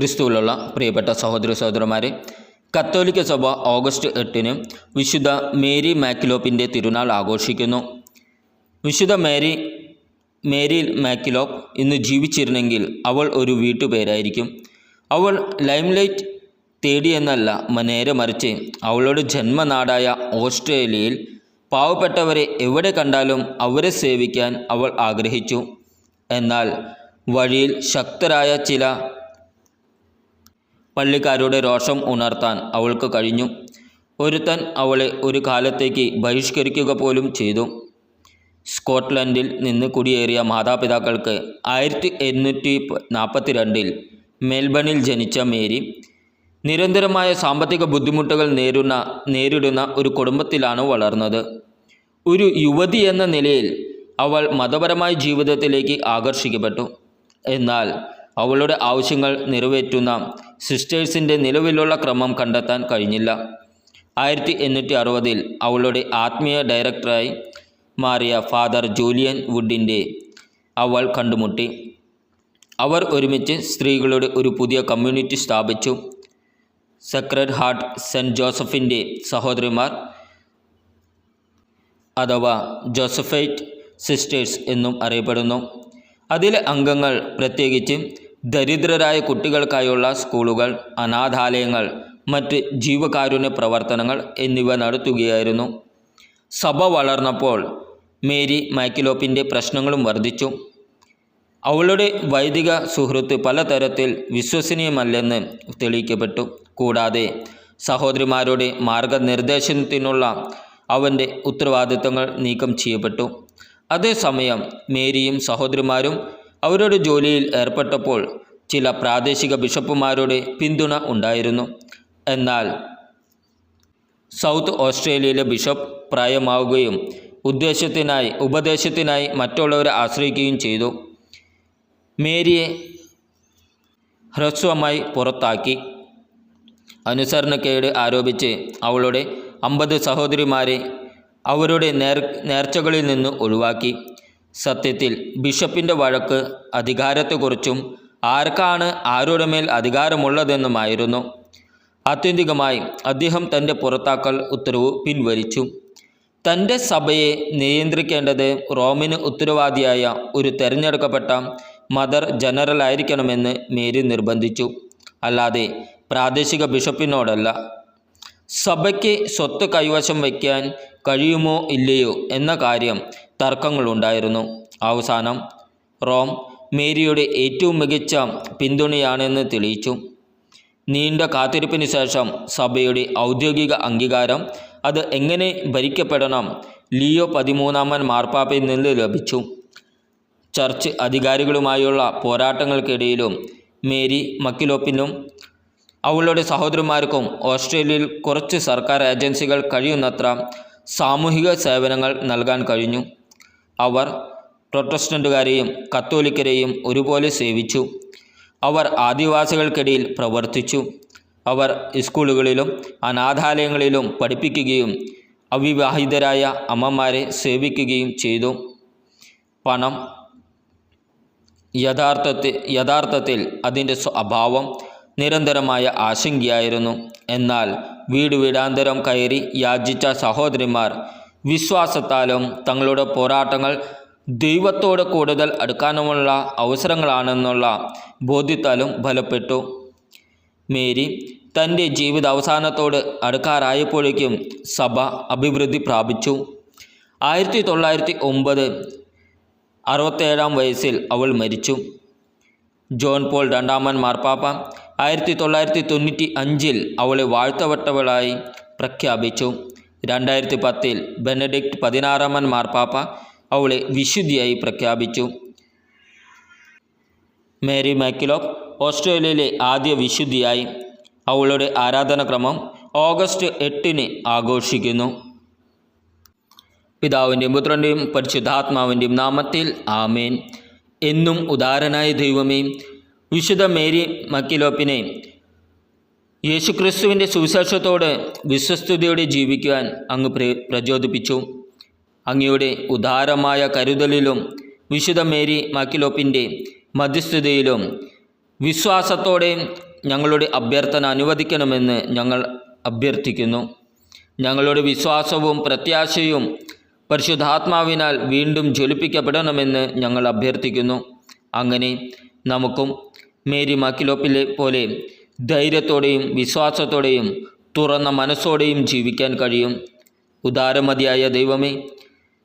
ക്രിസ്തുവിലുള്ള പ്രിയപ്പെട്ട സഹോദര സഹോദരന്മാരെ കത്തോലിക്ക സഭ ഓഗസ്റ്റ് എട്ടിന് വിശുദ്ധ മേരി മാക്കിലോപ്പിന്റെ തിരുനാൾ ആഘോഷിക്കുന്നു. വിശുദ്ധ മേരി മേരി മാക്കിലോപ്പ് ഇന്ന് ജീവിച്ചിരുന്നെങ്കിൽ അവൾ ഒരു വീട്ടുപേരായിരിക്കും. അവൾ ലൈംലൈറ്റ് തേടിയെന്നല്ല നേരെ മറിച്ച് അവളുടെ ജന്മനാടായ ഓസ്ട്രേലിയയിൽ പാവപ്പെട്ടവരെ എവിടെ കണ്ടാലും അവരെ സേവിക്കാൻ അവൾ ആഗ്രഹിച്ചു. എന്നാൽ വഴിയിൽ ശക്തരായ ചില പള്ളിക്കാരുടെ രോഷം ഉണർത്താൻ അവൾക്ക് കഴിഞ്ഞു. ഒരുത്തൻ അവളെ ഒരു കാലത്തേക്ക് ബഹിഷ്കരിക്കുക പോലും ചെയ്തു. സ്കോട്ട്ലൻഡിൽ നിന്ന് കുടിയേറിയ മാതാപിതാക്കൾക്ക് ആയിരത്തി എണ്ണൂറ്റി നാൽപ്പത്തി രണ്ടിൽ മെൽബണിൽ ജനിച്ച മേരി നിരന്തരമായ സാമ്പത്തിക ബുദ്ധിമുട്ടുകൾ നേരുന്ന നേരിടുന്ന ഒരു കുടുംബത്തിലാണ് വളർന്നത്. ഒരു യുവതി എന്ന നിലയിൽ അവൾ മതപരമായ ജീവിതത്തിലേക്ക് ആകർഷിക്കപ്പെട്ടു. എന്നാൽ അവളുടെ ആവശ്യങ്ങൾ നിറവേറ്റുന്ന സിസ്റ്റേഴ്സിന്റെ നിലവിലുള്ള ക്രമം കണ്ടെത്താൻ കഴിഞ്ഞില്ല. ആയിരത്തി എണ്ണൂറ്റി അറുപതിൽ അവളുടെ ആത്മീയ ഡയറക്ടറായി മാറിയ ഫാദർ ജൂലിയൻ വുഡിന്റെ അവൾ കണ്ടുമുട്ടി. അവർ ഒരുമിച്ച് സ്ത്രീകളുടെ ഒരു പുതിയ കമ്മ്യൂണിറ്റി സ്ഥാപിച്ചു. സക്രഡ് ഹാർട്ട് സെന്റ് ജോസഫിന്റെ സഹോദരിമാർ അഥവാ ജോസഫൈറ്റ് സിസ്റ്റേഴ്സ് എന്നും അറിയപ്പെടുന്നു. അതിലെ അംഗങ്ങൾ പ്രത്യേകിച്ച് ദരിദ്രരായ കുട്ടികൾക്കായുള്ള സ്കൂളുകൾ അനാഥാലയങ്ങൾ മറ്റ് ജീവകാരുണ്യ പ്രവർത്തനങ്ങൾ എന്നിവ നടത്തുകയായിരുന്നു. സഭ വളർന്നപ്പോൾ മേരി മൈക്കിലോപ്പിന്റെ പ്രശ്നങ്ങളും വർദ്ധിച്ചു. അവളുടെ വൈദിക സുഹൃത്ത് പലതരത്തിൽ വിശ്വസനീയമല്ലെന്ന് തെളിയിക്കപ്പെട്ടു. കൂടാതെ സഹോദരിമാരുടെ മാർഗനിർദ്ദേശത്തിനുള്ള അവന്റെ ഉത്തരവാദിത്തങ്ങൾ നീക്കം ചെയ്യപ്പെട്ടു. അതേസമയം മേരിയും സഹോദരിമാരും അവരുടെ ജോലിയിൽ ഏർപ്പെട്ടപ്പോൾ ചില പ്രാദേശിക ബിഷപ്പുമാരുടെ പിന്തുണ ഉണ്ടായിരുന്നു. എന്നാൽ സൗത്ത് ഓസ്ട്രേലിയയിലെ ബിഷപ്പ് പ്രായമാവുകയും ഉദ്ദേശത്തിനായി ഉപദേശത്തിനായി മറ്റുള്ളവരെ ആശ്രയിക്കുകയും ചെയ്തു. മേരിയെ ഹ്രസ്വമായി പുറത്താക്കി. അനുസരണക്കേട് ആരോപിച്ച് അവളുടെ അമ്പത് സഹോദരിമാരെ അവരുടെ നേർ നേർച്ചകളിൽ നിന്ന് ഒഴിവാക്കി. സത്യത്തിൽ ബിഷപ്പിന്റെ വഴക്ക് അധികാരത്തെക്കുറിച്ചും ആർക്കാണ് ആരുടെ മേൽ അധികാരമുള്ളതെന്നുമായിരുന്നു. ആത്യന്തികമായി അദ്ദേഹം തന്റെ പുറത്താക്കൽ ഉത്തരവ് പിൻവലിച്ചു. തന്റെ സഭയെ നിയന്ത്രിക്കേണ്ടത് റോമിന് ഉത്തരവാദിയായ ഒരു തെരഞ്ഞെടുക്കപ്പെട്ട മദർ ജനറൽ ആയിരിക്കണമെന്ന് മേരി നിർബന്ധിച്ചു. അല്ലാതെ പ്രാദേശിക ബിഷപ്പിനോടല്ല. സഭയ്ക്ക് സ്വത്ത് കൈവശം വയ്ക്കാൻ കഴിയുമോ ഇല്ലയോ എന്ന കാര്യം തർക്കങ്ങളുണ്ടായിരുന്നു. അവസാനം റോം മേരിയുടെ ഏറ്റവും മികച്ച പിന്തുണയാണെന്ന് തെളിയിച്ചു. നീണ്ട കാത്തിരിപ്പിന് ശേഷം സഭയുടെ ഔദ്യോഗിക അംഗീകാരം അത് എങ്ങനെ ഭരിക്കപ്പെടണം? ലിയോ പതിമൂന്നാമൻ മാർപ്പാപ്പയിൽ നിന്ന് ലഭിച്ചു. ചർച്ച് അധികാരികളുമായുള്ള പോരാട്ടങ്ങൾക്കിടയിലും മേരി മക്കിലോപ്പിനും അവളുടെ സഹോദരന്മാർക്കും ഓസ്ട്രേലിയയിൽ കുറച്ച് സർക്കാർ ഏജൻസികൾ കഴിയുന്നത്ര സാമൂഹിക സേവനങ്ങൾ നൽകാൻ കഴിഞ്ഞു. അവർ പ്രൊട്ടസ്റ്റന്റുകാരെയും കത്തോലിക്കരെയും ഒരുപോലെ സേവിച്ചു. അവർ ആദിവാസികൾക്കിടയിൽ പ്രവർത്തിച്ചു. അവർ സ്കൂളുകളിലും അനാഥാലയങ്ങളിലും പഠിപ്പിക്കുകയും അവിവാഹിതരായ അമ്മമാരെ സേവിക്കുകയും ചെയ്തു. പണം യഥാർത്ഥത്തിൽ യഥാർത്ഥത്തിൽ അതിന്റെ അഭാവം നിരന്തരമായ ആശങ്കയായിരുന്നു. എന്നാൽ വീട് വീടാന്തരം കയറി യാചിച്ച സഹോദരിമാർ വിശ്വാസത്താലും തങ്ങളുടെ പോരാട്ടങ്ങൾ ദൈവത്തോട് കൂടുതൽ അടുക്കാനുമുള്ള അവസരങ്ങളാണെന്നുള്ള ബോധ്യത്താലും ഫലപ്പെട്ടു. മേരി തന്റെ ജീവിത അവസാനത്തോട് അടുക്കാറായപ്പോഴേക്കും സഭ അഭിവൃദ്ധി പ്രാപിച്ചു. ആയിരത്തി തൊള്ളായിരത്തി ഒമ്പത് അറുപത്തേഴാം വയസ്സിൽ അവൾ മരിച്ചു. ജോൺ പോൾ രണ്ടാമൻ മാർപ്പാപ്പ ആയിരത്തി തൊള്ളായിരത്തി തൊണ്ണൂറ്റി അഞ്ചിൽ അവളെ വാഴ്ത്തപ്പെട്ടവളായി പ്രഖ്യാപിച്ചു. രണ്ടായിരത്തി പത്തിൽ ബെനഡിക്ട് പതിനാറാമൻ മാർപ്പാപ്പ അവളെ വിശുദ്ധിയായി പ്രഖ്യാപിച്ചു. മേരി മാക്കിലോപ്പ് ഓസ്ട്രേലിയയിലെ ആദ്യ വിശുദ്ധിയായി. അവളുടെ ആരാധനാക്രമം ഓഗസ്റ്റ് എട്ടിന് ആഘോഷിക്കുന്നു. പിതാവിന്റെയും പുത്രന്റെയും പരിശുദ്ധാത്മാവിന്റെയും നാമത്തിൽ ആമേൻ. എന്നും ഉദാരനായ ദൈവമേ വിശുദ്ധ മേരി മക്കിലോപ്പിനെ യേശുക്രിസ്തുവിന്റെ സുവിശേഷത്തോട് വിശ്വസ്തയോടെ ജീവിക്കുവാൻ അങ്ങ് പ്ര പ്രചോദിപ്പിച്ചു. അങ്ങയുടെ ഉദാരമായ കരുതലിലും വിശുദ്ധ മേരി മാക്കിലോപ്പിന്റെ മധ്യസ്ഥതയിലും വിശ്വാസത്തോടെ ഞങ്ങളുടെ അഭ്യർത്ഥന അനുവദിക്കണമെന്ന് ഞങ്ങൾ അഭ്യർത്ഥിക്കുന്നു. ഞങ്ങളുടെ വിശ്വാസവും പ്രത്യാശയും പരിശുദ്ധാത്മാവിനാൽ വീണ്ടും ജ്വലിപ്പിക്കപ്പെടണമെന്ന് ഞങ്ങൾ അഭ്യർത്ഥിക്കുന്നു. അങ്ങനെ നമുക്കും മേരി മാക്കിലോപ്പിലെ പോലെ ധൈര്യത്തോടെയും വിശ്വാസത്തോടെയും തുറന്ന മനസ്സോടെയും ജീവിക്കാൻ കഴിയും. ഉദാരമതിയായ ദൈവമേ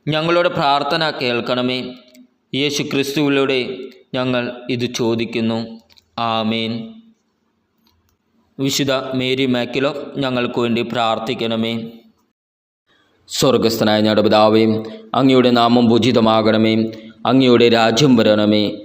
ഞങ്ങളുടെ പ്രാർത്ഥന കേൾക്കണമേ. യേശു ക്രിസ്തുവിലൂടെ ഞങ്ങൾ ഇത് ചോദിക്കുന്നു. ആമേൻ. വിശുദ്ധ മേരി മാക്കിലോ ഞങ്ങൾക്ക് വേണ്ടി പ്രാർത്ഥിക്കണമേ. സ്വർഗസ്ഥനായ ഞങ്ങളുടെ അങ്ങയുടെ നാമം പൂജിതമാകണമേ അങ്ങയുടെ രാജ്യം വരണമേ.